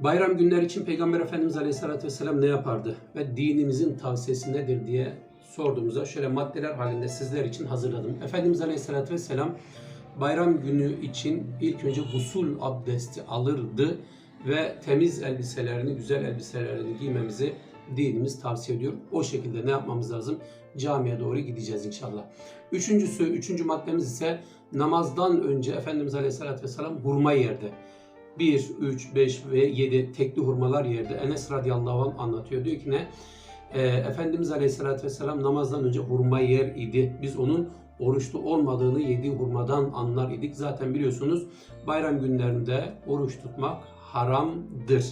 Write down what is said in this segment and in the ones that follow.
Bayram günler için Peygamber Efendimiz Aleyhisselatü Vesselam ne yapardı ve dinimizin tavsiyesi nedir diye sorduğumuzda şöyle maddeler halinde sizler için hazırladım. Efendimiz Aleyhisselatü Vesselam bayram günü için ilk önce gusül abdesti alırdı ve temiz elbiselerini, güzel elbiselerini giymemizi dinimiz tavsiye ediyor. O şekilde ne yapmamız lazım? Camiye doğru gideceğiz inşallah. Üçüncüsü, üçüncü maddemiz ise namazdan önce Efendimiz Aleyhisselatü Vesselam hurma yerdi. 1, 3, 5 ve 7 tekli hurmalar yerde. Enes radıyallahu anh anlatıyor. Diyor ki ne? Ee, Efendimiz aleyhissalatü vesselam namazdan önce hurma yer idi. Biz onun oruçlu olmadığını yediği hurmadan anlar idik. Zaten biliyorsunuz bayram günlerinde oruç tutmak haramdır.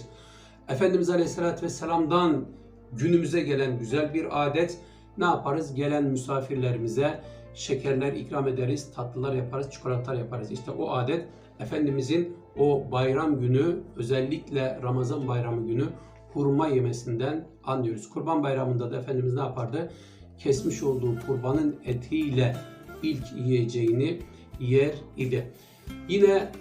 Efendimiz aleyhissalatü vesselam'dan günümüze gelen güzel bir adet ne yaparız? Gelen misafirlerimize şekerler ikram ederiz, tatlılar yaparız, çikolatalar yaparız. İşte o adet Efendimizin o bayram günü özellikle Ramazan bayramı günü hurma yemesinden anlıyoruz. Kurban bayramında da Efendimiz ne yapardı? Kesmiş olduğu kurbanın etiyle ilk yiyeceğini yer idi. Yine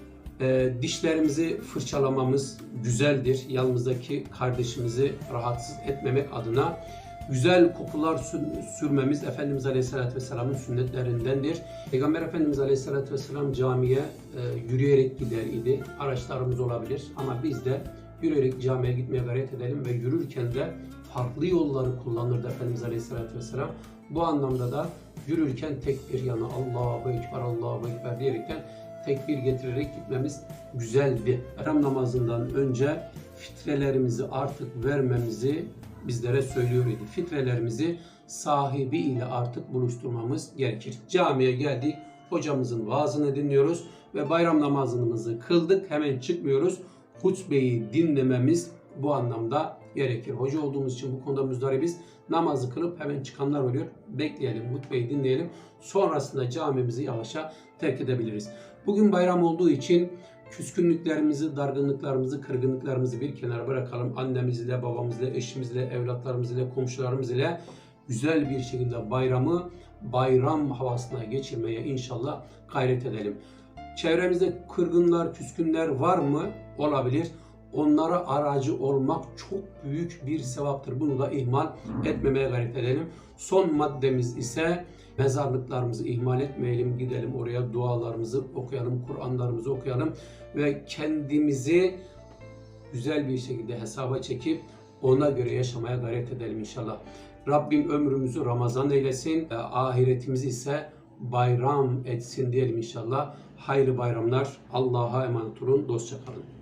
e, dişlerimizi fırçalamamız güzeldir. Yanımızdaki kardeşimizi rahatsız etmemek adına güzel kokular sür- sürmemiz Efendimiz Aleyhisselatü Vesselam'ın sünnetlerindendir. Peygamber Efendimiz Aleyhisselatü Vesselam camiye e, yürüyerek gider idi. Araçlarımız olabilir ama biz de yürüyerek camiye gitmeye gayret edelim ve yürürken de farklı yolları kullanırdı Efendimiz Aleyhisselatü Vesselam. Bu anlamda da yürürken tekbir yana Allahu Ekber, Allahu Ekber diyerekten tekbir getirerek gitmemiz güzeldi. Bayram namazından önce fitrelerimizi artık vermemizi bizlere söylüyor idi. Fitrelerimizi sahibiyle artık buluşturmamız gerekir. Camiye geldik, hocamızın vaazını dinliyoruz ve bayram namazımızı kıldık. Hemen çıkmıyoruz. Hutbeyi dinlememiz bu anlamda gerekir. Hoca olduğumuz için bu konuda müzdaribiz. Namazı kılıp hemen çıkanlar oluyor. Bekleyelim, hutbeyi dinleyelim. Sonrasında camimizi yavaşça terk edebiliriz. Bugün bayram olduğu için küskünlüklerimizi, dargınlıklarımızı, kırgınlıklarımızı bir kenara bırakalım. Annemizle, babamızla, eşimizle, evlatlarımızla, komşularımızla güzel bir şekilde bayramı bayram havasına geçirmeye inşallah gayret edelim. Çevremizde kırgınlar, küskünler var mı? Olabilir. Onlara aracı olmak çok büyük bir sevaptır. Bunu da ihmal etmemeye gayret edelim. Son maddemiz ise mezarlıklarımızı ihmal etmeyelim. Gidelim oraya dualarımızı okuyalım, Kur'anlarımızı okuyalım ve kendimizi güzel bir şekilde hesaba çekip ona göre yaşamaya gayret edelim inşallah. Rabbim ömrümüzü Ramazan eylesin, e, ahiretimizi ise bayram etsin diyelim inşallah. Hayırlı bayramlar. Allah'a emanet olun. Dostça kalın.